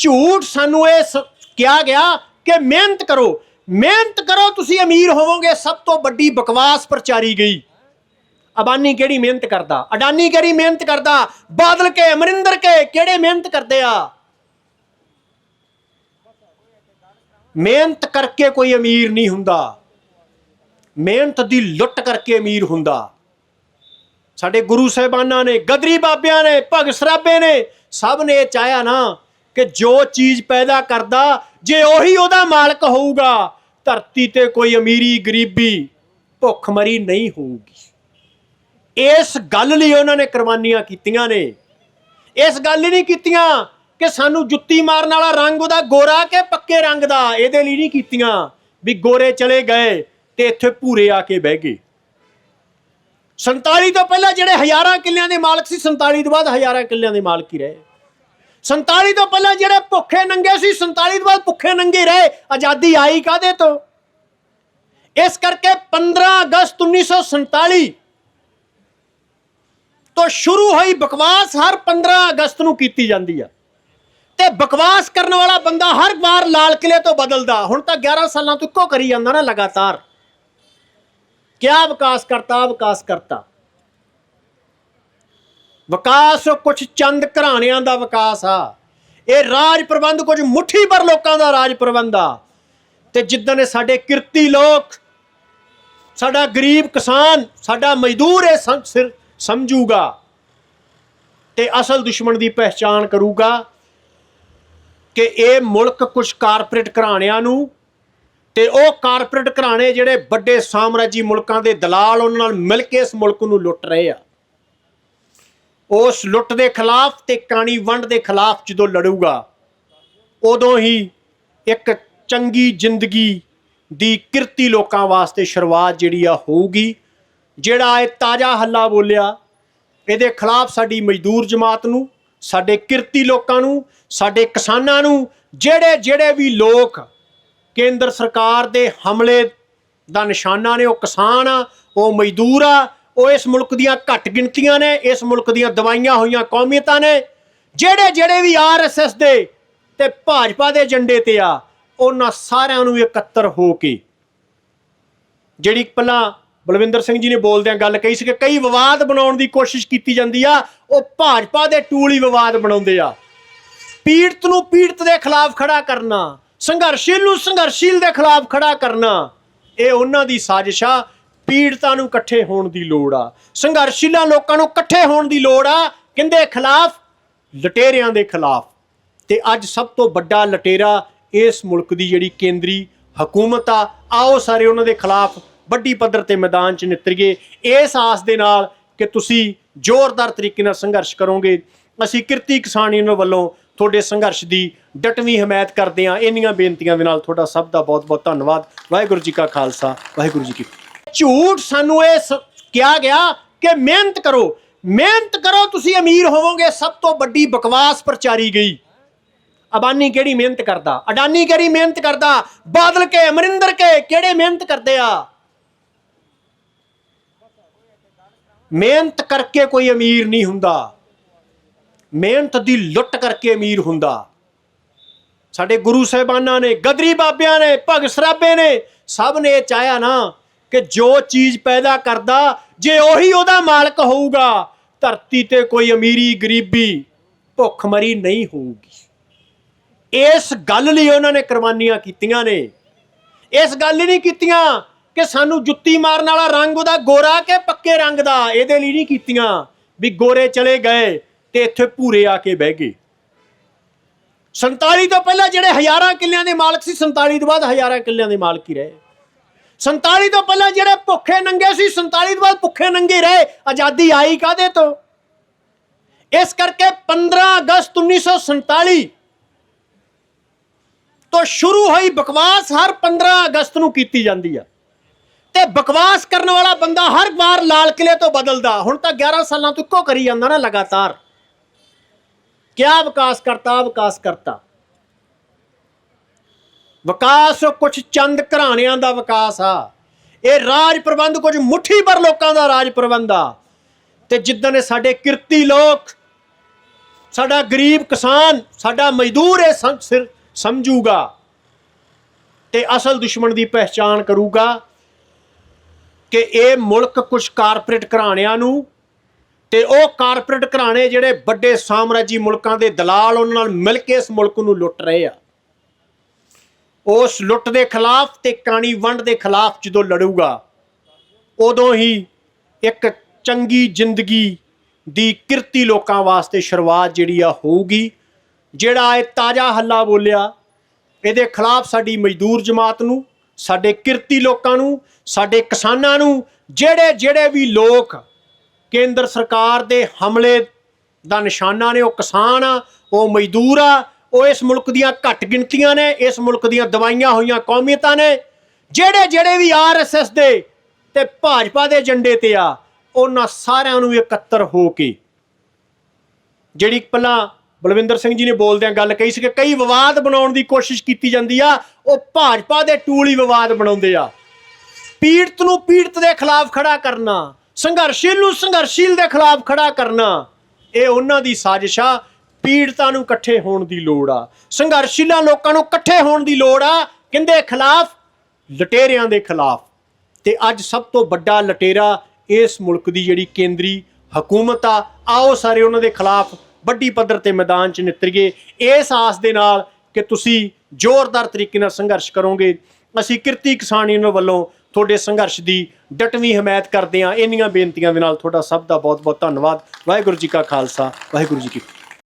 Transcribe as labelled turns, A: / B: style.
A: ਝੂਠ ਸਾਨੂੰ ਇਹ ਸ- ਕਿਹਾ ਗਿਆ ਕਿ ਮਿਹਨਤ ਕਰੋ। ਮਿਹਨਤ ਕਰੋ, ਤੁਸੀਂ ਅਮੀਰ ਹੋਵੋਗੇ। ਸਭ ਤੋਂ ਵੱਡੀ ਬਕਵਾਸ ਪ੍ਰਚਾਰੀ ਗਈ। ਅਬਾਨੀ ਕਿਹੜੀ ਮਿਹਨਤ ਕਰਦਾ? ਅਡਾਨੀ ਕਿਹੜੀ ਮਿਹਨਤ ਕਰਦਾ? ਬਾਦਲ ਕੇ, ਅਮਰਿੰਦਰ ਕੇ, ਕਿਹੜੇ ਮਿਹਨਤ ਕਰਦੇ ਆ? ਮਿਹਨਤ ਕਰਕੇ ਕੋਈ ਅਮੀਰ ਨਹੀਂ ਹੁੰਦਾ। ਮਿਹਨਤ ਦੀ ਲੁੱਟ ਕਰਕੇ ਅਮੀਰ ਹੁੰਦਾ। ਸਾਡੇ ਗੁਰੂ ਸਾਹਿਬਾਨਾਂ ਨੇ, ਗਦਰੀ ਬਾਬਿਆਂ ਨੇ, ਭਗਤ ਸਰਾਬੇ ਨੇ, ਸਭ ਨੇ ਇਹ ਚਾਹਿਆ ਨਾ ਕਿ ਜੋ ਚੀਜ਼ ਪੈਦਾ ਕਰਦਾ, ਜੇ ਉਹੀ ਉਹਦਾ ਮਾਲਕ ਹੋਊਗਾ, ਧਰਤੀ ਤੇ ਕੋਈ ਅਮੀਰੀ, ਗਰੀਬੀ ਭੁੱਖਮਰੀ ਨਹੀਂ ਹੋਊਗੀ। ਇਸ ਗੱਲ ਲਈ ਉਹਨਾਂ ਨੇ ਕੁਰਬਾਨੀਆਂ ਕੀਤੀਆਂ ਨੇ। ਇਸ ਗੱਲ ਹੀ ਨਹੀਂ ਕੀਤੀਆਂ ਕਿ ਸਾਨੂੰ ਜੁੱਤੀ ਮਾਰਨ ਵਾਲਾ ਰੰਗ ਉਹਦਾ ਗੋਰਾ ਕਿ ਪੱਕੇ ਰੰਗ ਦਾ, ਇਹਦੇ ਲਈ ਨਹੀਂ ਕੀਤੀਆਂ ਵੀ ਗੋਰੇ ਚਲੇ ਗਏ ਤੇ ਇੱਥੇ ਭੂਰੇ ਆ ਕੇ ਬਹਿ ਗਏ। 47 ਤੋਂ ਪਹਿਲਾਂ ਜਿਹੜੇ ਹਜ਼ਾਰਾਂ ਕਿੱਲਿਆਂ ਦੇ ਮਾਲਕ ਸੀ 47 ਤੋਂ ਬਾਅਦ ਹਜ਼ਾਰਾਂ ਕਿੱਲਿਆਂ ਦੇ ਮਾਲਕ ਹੀ ਰਹੇ। 47 ਤੋਂ ਪਹਿਲਾਂ ਜਿਹੜੇ ਭੁੱਖੇ ਨੰਗੇ ਸੀ 47 ਤੋਂ ਬਾਅਦ ਭੁੱਖੇ ਨੰਗੇ ਰਹੇ, ਆਜ਼ਾਦੀ ਆਈ ਕਾਦੇ ਤੋਂ? ਇਸ ਕਰਕੇ 15 ਅਗਸਤ 1947 ਤੋਂ ਸ਼ੁਰੂ ਹੋਈ ਬਕਵਾਸ ਹਰ 15 ਅਗਸਤ ਨੂੰ ਕੀਤੀ ਜਾਂਦੀ ਆ। ਤੇ ਬਕਵਾਸ ਕਰਨ ਵਾਲਾ ਬੰਦਾ ਹਰ ਵਾਰ ਲਾਲ ਕਿਲੇ ਤੋਂ ਬਦਲਦਾ। ਹੁਣ ਤਾਂ 11 ਸਾਲਾਂ ਤੋਂ ਇੱਕੋ ਕਰੀ ਜਾਂਦਾ ਨਾ ਲਗਾਤਾਰ। ਕਿਆ ਵਿਕਾਸ ਕਰਤਾ ਵਿਕਾਸ ਕਰਤਾ। ਵਿਕਾਸ ਕੁਝ ਚੰਦ ਘਰਾਣਿਆਂ ਦਾ ਵਿਕਾਸ ਆ। ਇਹ ਰਾਜ ਪ੍ਰਬੰਧ ਕੁਝ ਮੁੱਠੀ ਭਰ ਲੋਕਾਂ ਦਾ ਰਾਜ ਪ੍ਰਬੰਧ ਆ। ਤੇ ਜਿੱਦਾਂ ਨੇ ਸਾਡੇ ਕਿਰਤੀ ਲੋਕ, ਸਾਡਾ ਗਰੀਬ ਕਿਸਾਨ, ਸਾਡਾ ਮਜ਼ਦੂਰ ਇਹ ਸਮਝੂਗਾ ਤੇ ਅਸਲ ਦੁਸ਼ਮਣ ਦੀ ਪਹਿਚਾਣ ਕਰੂਗਾ ਕਿ ਇਹ ਮੁਲਕ ਕੁਝ ਕਾਰਪੋਰੇਟ ਘਰਾਣਿਆਂ ਨੂੰ ਤੇ ਉਹ ਕਾਰਪੋਰੇਟ ਘਰਾਣੇ ਜਿਹੜੇ ਵੱਡੇ ਸਾਮਰਾਜੀ ਮੁਲਕਾਂ ਦੇ ਦਲਾਲ ਉਹਨਾਂ ਨਾਲ ਮਿਲ ਕੇ ਇਸ ਮੁਲਕ ਨੂੰ ਲੁੱਟ ਰਹੇ ਆ। ਉਸ ਲੁੱਟ ਦੇ ਖਿਲਾਫ ਤੇ ਕਾਣੀ ਵੰਡ ਦੇ ਖਿਲਾਫ ਜਦੋਂ ਲੜੂਗਾ, ਉਦੋਂ ਹੀ ਇੱਕ ਚੰਗੀ ਜ਼ਿੰਦਗੀ ਦੀ ਕਿਰਤੀ ਲੋਕਾਂ ਵਾਸਤੇ ਸ਼ੁਰੂਆਤ ਜਿਹੜੀ ਆ ਹੋਊਗੀ, ਜਿਹੜਾ ਇਹ ਤਾਜ਼ਾ ਹੱਲਾ ਬੋਲਿਆ, ਇਹਦੇ ਖਿਲਾਫ ਸਾਡੀ ਮਜ਼ਦੂਰ ਜਮਾਤ ਨੂੰ, ਸਾਡੇ ਕਿਰਤੀ ਲੋਕਾਂ ਨੂੰ, ਸਾਡੇ ਕਿਸਾਨਾਂ ਨੂੰ, ਜਿਹੜੇ ਜਿਹੜੇ ਵੀ ਲੋਕ ਕੇਂਦਰ ਸਰਕਾਰ ਦੇ ਹਮਲੇ ਦਾ ਨਿਸ਼ਾਨਾ ਨੇ, ਉਹ ਕਿਸਾਨ ਆ, ਉਹ ਮਜ਼ਦੂਰ ਆ ਉਹ ਇਸ ਮੁਲਕ ਦੀਆਂ ਘੱਟ ਗਿਣਤੀਆਂ ਨੇ, ਇਸ ਮੁਲਕ ਦੀਆਂ ਦਵਾਈਆਂ ਹੋਈਆਂ ਕੌਮੀਅਤਾਂ ਨੇ, ਜਿਹੜੇ ਜਿਹੜੇ ਵੀ ਆਰਐਸਐਸ ਦੇ ਤੇ ਭਾਜਪਾ ਦੇ ਏਜੰਡੇ ਤੇ ਆ, ਉਹਨਾਂ ਸਾਰਿਆਂ ਨੂੰ ਇਕੱਤਰ ਹੋ ਕੇ, ਜਿਹੜੀ ਪਹਿਲਾਂ ਬਲਵਿੰਦਰ ਸਿੰਘ ਜੀ ਨੇ ਬੋਲਦਿਆਂ ਗੱਲ ਕਹੀ ਸੀ ਕਿ ਕਈ ਵਿਵਾਦ ਬਣਾਉਣ ਦੀ ਕੋਸ਼ਿਸ਼ ਕੀਤੀ ਜਾਂਦੀ ਆ, ਉਹ ਭਾਜਪਾ ਦੇ ਟੂਲ ਹੀ ਵਿਵਾਦ ਬਣਾਉਂਦੇ ਆ। ਪੀੜਤ ਨੂੰ ਪੀੜਤ ਦੇ ਖਿਲਾਫ ਖੜਾ ਕਰਨਾ, ਸੰਘਰਸ਼ੀਲ ਨੂੰ ਸੰਘਰਸ਼ੀਲ ਦੇ ਖਿਲਾਫ ਖੜਾ ਕਰਨਾ, ਇਹ ਉਹਨਾਂ ਦੀ ਸਾਜ਼ਿਸ਼ ਆ। ਪੀੜਤਾਂ ਨੂੰ ਇਕੱਠੇ ਹੋਣ ਦੀ ਲੋੜ ਆ। ਸੰਘਰਸ਼ੀਲਾ ਲੋਕਾਂ ਨੂੰ ਇਕੱਠੇ ਹੋਣ ਦੀ ਲੋੜ ਆ। ਕਿੰਦੇ ਖਿਲਾਫ? ਲਟੇਰਿਆਂ ਦੇ ਖਿਲਾਫ। ਤੇ ਅੱਜ ਸਭ ਤੋਂ ਵੱਡਾ ਲਟੇਰਾ ਇਸ ਮੁਲਕ ਦੀ ਜਿਹੜੀ ਕੇਂਦਰੀ ਹਕੂਮਤ ਆ, ਆਓ ਸਾਰੇ ਉਹਨਾਂ ਦੇ ਖਿਲਾਫ ਵੱਡੀ ਪੱਧਰ ਤੇ ਮੈਦਾਨ 'ਚ ਨਿਤਰੀਏ। ਇਸ ਆਸ ਦੇ ਨਾਲ ਕਿ ਤੁਸੀਂ ਜ਼ੋਰਦਾਰ ਤਰੀਕੇ ਨਾਲ ਸੰਘਰਸ਼ ਕਰੋਗੇ। ਅਸੀਂ ਕਿਰਤੀ ਕਿਸਾਨ ਯੂਨੀਅਨ ਵੱਲੋਂ ਤੁਹਾਡੇ ਸੰਘਰਸ਼ ਦੀ ਡਟਵੀਂ ਹਮਾਇਤ ਕਰਦੇ ਹਾਂ। ਇੰਨੀਆਂ ਬੇਨਤੀਆਂ ਦੇ ਨਾਲ ਤੁਹਾਡਾ ਸਭ ਦਾ ਬਹੁਤ-ਬਹੁਤ ਧੰਨਵਾਦ। ਵਾਹਿਗੁਰੂ ਜੀ ਕਾ ਖਾਲਸਾ। ਵਾਹਿਗੁਰੂ ਜੀ ਕੀ ਝੂਠ ਸਾਨੂੰ ਇਹ ਕਿਹਾ ਗਿਆ ਕਿ ਮਿਹਨਤ ਕਰੋ। ਮਿਹਨਤ ਕਰੋ, ਤੁਸੀਂ ਅਮੀਰ ਹੋਵੋਗੇ। ਸਭ ਤੋਂ ਵੱਡੀ ਬਕਵਾਸ ਪ੍ਰਚਾਰੀ ਗਈ। ਅਬਾਨੀ ਕਿਹੜੀ ਮਿਹਨਤ ਕਰਦਾ? ਅਡਾਨੀ ਕਿਹੜੀ ਮਿਹਨਤ ਕਰਦਾ? ਬਾਦਲ ਕੇ, ਅਮਰਿੰਦਰ ਕੇ, ਕਿਹੜੇ ਮਿਹਨਤ ਕਰਦੇ ਆ? ਮਿਹਨਤ ਕਰਕੇ ਕੋਈ ਅਮੀਰ ਨਹੀਂ ਹੁੰਦਾ। ਮਿਹਨਤ ਦੀ ਲੁੱਟ ਕਰਕੇ ਅਮੀਰ ਹੁੰਦਾ। ਸਾਡੇ ਗੁਰੂ ਸਾਹਿਬਾਨਾਂ ਨੇ, ਗਦਰੀ ਬਾਬਿਆਂ ਨੇ, ਭਗਤ ਸਰਾਬੇ ਨੇ, ਸਭ ਨੇ ਇਹ ਚਾਹਿਆ ਨਾ ਕਿ ਜੋ ਚੀਜ਼ ਪੈਦਾ ਕਰਦਾ, ਜੇ ਉਹੀ ਉਹਦਾ ਮਾਲਕ ਹੋਊਗਾ, ਧਰਤੀ ਤੇ ਕੋਈ ਅਮੀਰੀ ਗਰੀਬੀ ਭੁੱਖਮਰੀ ਨਹੀਂ ਹੋਊਗੀ। ਇਸ ਗੱਲ ਲਈ ਉਹਨਾਂ ਨੇ ਕੁਰਬਾਨੀਆਂ ਕੀਤੀਆਂ ਨੇ। ਇਸ ਗੱਲ ਨਹੀਂ ਕੀਤੀਆਂ ਕਿ ਸਾਨੂੰ ਜੁੱਤੀ ਮਾਰਨ ਵਾਲਾ ਰੰਗ ਉਹਦਾ ਗੋਰਾ ਕਿ ਪੱਕੇ ਰੰਗ ਦਾ, ਇਹਦੇ ਲਈ ਨਹੀਂ ਕੀਤੀਆਂ ਵੀ ਗੋਰੇ ਚਲੇ ਗਏ ਤੇ ਇੱਥੇ ਭੂਰੇ ਆ ਕੇ ਬਹਿ ਗਏ। 47 ਤੋਂ ਪਹਿਲਾਂ ਜਿਹੜੇ ਹਜ਼ਾਰਾਂ ਕਿੱਲਿਆਂ ਦੇ ਮਾਲਕ ਸੀ 47 ਤੋਂ ਬਾਅਦ ਹਜ਼ਾਰਾਂ ਕਿੱਲਿਆਂ ਦੇ ਮਾਲਕ ਹੀ ਰਹੇ। 47 ਤੋਂ ਪਹਿਲਾਂ ਜਿਹੜੇ ਭੁੱਖੇ ਨੰਗੇ ਸੀ 47 ਤੋਂ ਬਾਅਦ ਭੁੱਖੇ ਨੰਗੇ ਰਹੇ। ਆਜ਼ਾਦੀ ਆਈ ਕਾਦੇ ਤੋਂ? ਇਸ ਕਰਕੇ 15 ਅਗਸਤ 1947 ਤੋਂ ਸ਼ੁਰੂ ਹੋਈ ਬਕਵਾਸ ਹਰ 15 ਅਗਸਤ ਨੂੰ ਕੀਤੀ ਜਾਂਦੀ ਆ। ਤੇ ਬਕਵਾਸ ਕਰਨ ਵਾਲਾ ਬੰਦਾ ਹਰ ਵਾਰ ਲਾਲ ਕਿਲੇ ਤੋਂ ਬਦਲਦਾ। ਹੁਣ ਤਾਂ 11 ਸਾਲਾਂ ਤੋਂ ਇੱਕੋ ਕਰੀ ਜਾਂਦਾ ਨਾ ਲਗਾਤਾਰ। ਕਿਆ ਵਿਕਾਸ ਕਰਤਾ ਵਿਕਾਸ ਕਰਤਾ। ਵਿਕਾਸ ਕੁਝ ਚੰਦ ਘਰਾਣਿਆਂ ਦਾ ਵਿਕਾਸ ਆ। ਇਹ ਰਾਜ ਪ੍ਰਬੰਧ ਕੁਝ ਮੁੱਠੀ ਭਰ ਲੋਕਾਂ ਦਾ ਰਾਜ ਪ੍ਰਬੰਧ ਆ। ਤੇ ਜਿੱਦਾਂ ਨੇ ਸਾਡੇ ਕਿਰਤੀ ਲੋਕ, ਸਾਡਾ ਗਰੀਬ ਕਿਸਾਨ, ਸਾਡਾ ਮਜ਼ਦੂਰ ਇਹ ਸਿਰ- ਸਮਝੂਗਾ ਤੇ ਅਸਲ ਦੁਸ਼ਮਣ ਦੀ ਪਹਿਚਾਣ ਕਰੂਗਾ ਕਿ ਇਹ ਮੁਲਕ ਕੁਝ ਕਾਰਪੋਰੇਟ ਘਰਾਣਿਆਂ ਨੂੰ ਤੇ ਉਹ ਕਾਰਪੋਰੇਟ ਘਰਾਣੇ ਜਿਹੜੇ ਵੱਡੇ ਸਾਮਰਾਜੀ ਮੁਲਕਾਂ ਦੇ ਦਲਾਲ ਉਹਨਾਂ ਨਾਲ ਮਿਲ ਕੇ ਇਸ ਮੁਲਕ ਨੂੰ ਲੁੱਟ ਰਹੇ ਆ। ਉਸ ਲੁੱਟ ਦੇ ਖਿਲਾਫ ਤੇ ਕਾਣੀ ਵੰਡ ਦੇ ਖਿਲਾਫ ਜਦੋਂ ਲੜੂਗਾ, ਉਦੋਂ ਹੀ ਇੱਕ ਚੰਗੀ ਜ਼ਿੰਦਗੀ ਦੀ ਕਿਰਤੀ ਲੋਕਾਂ ਵਾਸਤੇ ਸ਼ੁਰੂਆਤ ਜਿਹੜੀ ਆ ਹੋਊਗੀ, ਜਿਹੜਾ ਇਹ ਤਾਜ਼ਾ ਹੱਲਾ ਬੋਲਿਆ, ਇਹਦੇ ਖਿਲਾਫ ਸਾਡੀ ਮਜ਼ਦੂਰ ਜਮਾਤ ਨੂੰ, ਸਾਡੇ ਕਿਰਤੀ ਲੋਕਾਂ ਨੂੰ, ਸਾਡੇ ਕਿਸਾਨਾਂ ਨੂੰ, ਜਿਹੜੇ ਜਿਹੜੇ ਵੀ ਲੋਕ ਕੇਂਦਰ ਸਰਕਾਰ ਦੇ ਹਮਲੇ ਦਾ ਨਿਸ਼ਾਨਾ ਨੇ, ਉਹ ਕਿਸਾਨ ਆ, ਉਹ ਮਜ਼ਦੂਰ ਆ ਉਹ ਇਸ ਮੁਲਕ ਦੀਆਂ ਘੱਟ ਗਿਣਤੀਆਂ ਨੇ, ਇਸ ਮੁਲਕ ਦੀਆਂ ਦਵਾਈਆਂ ਹੋਈਆਂ ਕੌਮੀਅਤਾਂ ਨੇ, ਜਿਹੜੇ ਜਿਹੜੇ ਵੀ ਆਰਐਸਐਸ ਦੇ ਤੇ ਭਾਜਪਾ ਦੇ ਏਜੰਡੇ ਤੇ ਆ, ਉਹਨਾਂ ਸਾਰਿਆਂ ਨੂੰ ਇਕੱਤਰ ਹੋ ਕੇ, ਜਿਹੜੀ ਪਹਿਲਾਂ ਬਲਵਿੰਦਰ ਸਿੰਘ ਜੀ ਨੇ ਬੋਲਦਿਆਂ ਗੱਲ ਕਹੀ ਸੀ ਕਿ ਕਈ ਵਿਵਾਦ ਬਣਾਉਣ ਦੀ ਕੋਸ਼ਿਸ਼ ਕੀਤੀ ਜਾਂਦੀ ਆ, ਉਹ ਭਾਜਪਾ ਦੇ ਟੂਲ ਹੀ ਵਿਵਾਦ ਬਣਾਉਂਦੇ ਆ। ਪੀੜਤ ਨੂੰ ਪੀੜਤ ਦੇ ਖਿਲਾਫ ਖੜਾ ਕਰਨਾ, ਸੰਘਰਸ਼ੀਲ ਨੂੰ ਸੰਘਰਸ਼ੀਲ ਦੇ ਖਿਲਾਫ ਖੜਾ ਕਰਨਾ, ਇਹ ਉਹਨਾਂ ਦੀ ਸਾਜ਼ਿਸ਼ ਆ। ਪੀੜਤਾਂ ਨੂੰ ਇਕੱਠੇ ਹੋਣ ਦੀ ਲੋੜ ਆ। ਸੰਘਰਸ਼ੀਲਾਂ ਲੋਕਾਂ ਨੂੰ ਇਕੱਠੇ ਹੋਣ ਦੀ ਲੋੜ ਆ। ਕਿੰਦੇ ਖਿਲਾਫ? ਲਟੇਰਿਆਂ ਦੇ ਖਿਲਾਫ। ਤੇ ਅੱਜ ਸਭ ਤੋਂ ਵੱਡਾ ਲਟੇਰਾ ਇਸ ਮੁਲਕ ਦੀ ਜਿਹੜੀ ਕੇਂਦਰੀ ਹਕੂਮਤ ਆ, ਆਓ ਸਾਰੇ ਉਹਨਾਂ ਦੇ ਖਿਲਾਫ ਵੱਡੀ ਪੱਧਰ ਤੇ ਮੈਦਾਨ 'ਚ ਨਿਤਰੀਏ। ਇਸ ਆਸ ਦੇ ਨਾਲ ਕਿ ਤੁਸੀਂ ਜ਼ੋਰਦਾਰ ਤਰੀਕੇ ਨਾਲ ਸੰਘਰਸ਼ ਕਰੋਗੇ। ਅਸੀਂ ਕਿਰਤੀ ਕਿਸਾਨ ਯੂਨੀਅਨ ਵੱਲੋਂ ਤੁਹਾਡੇ ਸੰਘਰਸ਼ ਦੀ ਡਟਵੀਂ ਹਮਾਇਤ ਕਰਦੇ ਹਾਂ। ਇੰਨੀਆਂ ਬੇਨਤੀਆਂ ਦੇ ਨਾਲ ਤੁਹਾਡਾ ਸਭ ਦਾ ਬਹੁਤ ਬਹੁਤ ਧੰਨਵਾਦ। ਵਾਹਿਗੁਰੂ ਜੀ ਕਾ ਖਾਲਸਾ। ਵਾਹਿਗੁਰੂ ਜੀ ਕੀ